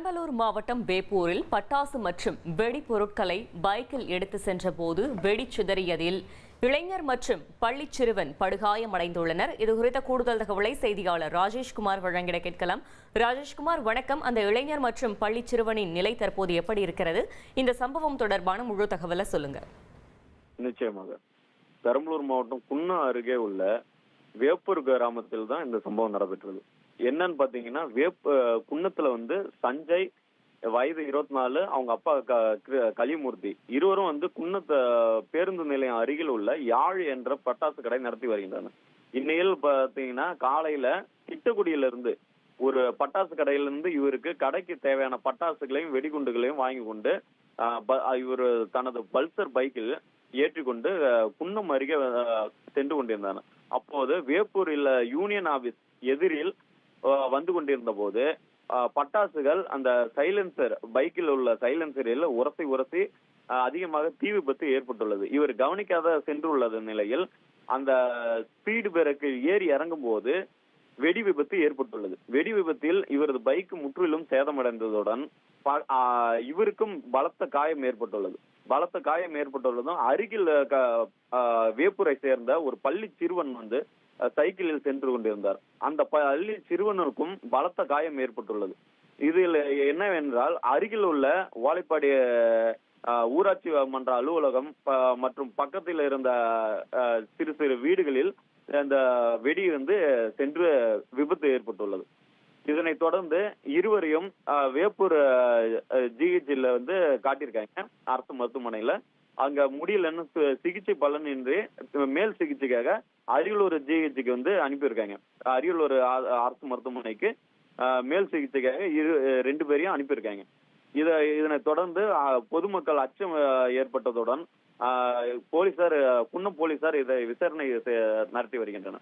பெரம்பலூர் மாவட்டம் வேப்பூரில் பட்டாசு மற்றும் வெடிப்பொருட்களை பைக்கில் எடுத்து சென்றபோது வெடி சிதறியதில் இளைஞர் மற்றும் பள்ளி சிறுவன் படுகாயமடைந்துள்ளனர். இது குறித்த கூடுதல் தகவலை செய்தியாளர் ராஜேஷ்குமார் வழங்கிட கேட்கலாம். ராஜேஷ்குமார் வணக்கம். அந்த இளைஞர் மற்றும் பள்ளி சிறுவனின் நிலை தற்போது எப்படி இருக்கிறது? இந்த சம்பவம் தொடர்பான முழு தகவலை சொல்லுங்க. நிச்சயமாக. பெரம்பலூர் மாவட்டம் குன்னா அருகே உள்ள வேப்பூர் கிராமத்தில் தான் இந்த சம்பவம் நடைபெற்றது. என்னன்னு பாத்தீங்கன்னா வேப்ப குன்னத்துல வந்து சஞ்சய் வயது இருபத்தி நாலு அவங்க அப்பா க- கிரு- கலிமூர்த்தி. இருவரும் வந்து குன்னத்த பேருந்து நிலையம் அருகில் உள்ள யாழ் என்ற பட்டாசு கடை நடத்தி வருகின்றனர். இந்நிலையில் பாத்தீங்கன்னா காலையில திட்டக்குடியில இருந்து ஒரு பட்டாசு கடையில இருந்து இவருக்கு கடைக்கு தேவையான பட்டாசுகளையும் வெடிகுண்டுகளையும் வாங்கி கொண்டு ப- இவர் தனது பல்சர் பைக்கில் ஏற்றிக்கொண்டு குன்னம் அருகே சென்று கொண்டிருந்தார். அப்போது வேப்பூரில் யூனியன் ஆபீஸ் எதிரில் வந்து கொண்டிருந்த போது பட்டாசுகள் அந்த சைலன்சர் பைக்கில் உள்ள சைலன்சரில் உரசி உரசி அதிகமாக தீ விபத்து ஏற்பட்டுள்ளது. இவர் கவனிக்காத சென்றுள்ளது நிலையில் அந்த ஸ்பீடு பிரேக்கில் ஏறி இறங்கும் போது வெடி விபத்து ஏற்பட்டுள்ளது. வெடி விபத்தில் இவரது பைக் முற்றிலும் சேதமடைந்ததுடன் இவருக்கும் பலத்த காயம் ஏற்பட்டுள்ளது. பலத்த காயம் ஏற்பட்டுள்ளதும் அருகில் க- வேப்பூரை சேர்ந்த ஒரு பள்ளி சிறுவன் வந்து சைக்கிளில் சென்று கொண்டிருந்தார். அந்த பள்ளி சிறுவனுக்கும் பலத்த காயம் ஏற்பட்டுள்ளது. இதில் என்னவென்றால் அருகில் உள்ள வாழைப்பாடி ஊராட்சி மன்ற அலுவலகம் மற்றும் பக்கத்தில் இருந்த சிறு சிறு வீடுகளில் அந்த வெடி வந்து சென்று விபத்து ஏற்பட்டுள்ளது. இதனைத் தொடர்ந்து இருவரையும் வேப்பூர் ஜிஹெச்ல வந்து காட்டியிருக்காங்க. அரசு மருத்துவமனையில அங்க முடியலன்னு சி- சிகிச்சை பலனின்றி மேல் சிகிச்சைக்காக அரியலூர் ஜிஹெச்சுக்கு வந்து அனுப்பியிருக்காங்க. அரியலூர் அரசு மருத்துவமனைக்கு மேல் சிகிச்சைக்காக இரு ரெண்டு பேரையும் அனுப்பியிருக்காங்க. இதை இதனை தொடர்ந்து பொதுமக்கள் அச்சம் ஏற்பட்டதுடன் போலீசார் குன்னம் போலீசார் இதை விசாரணை செ- நடத்தி வருகின்றனர்.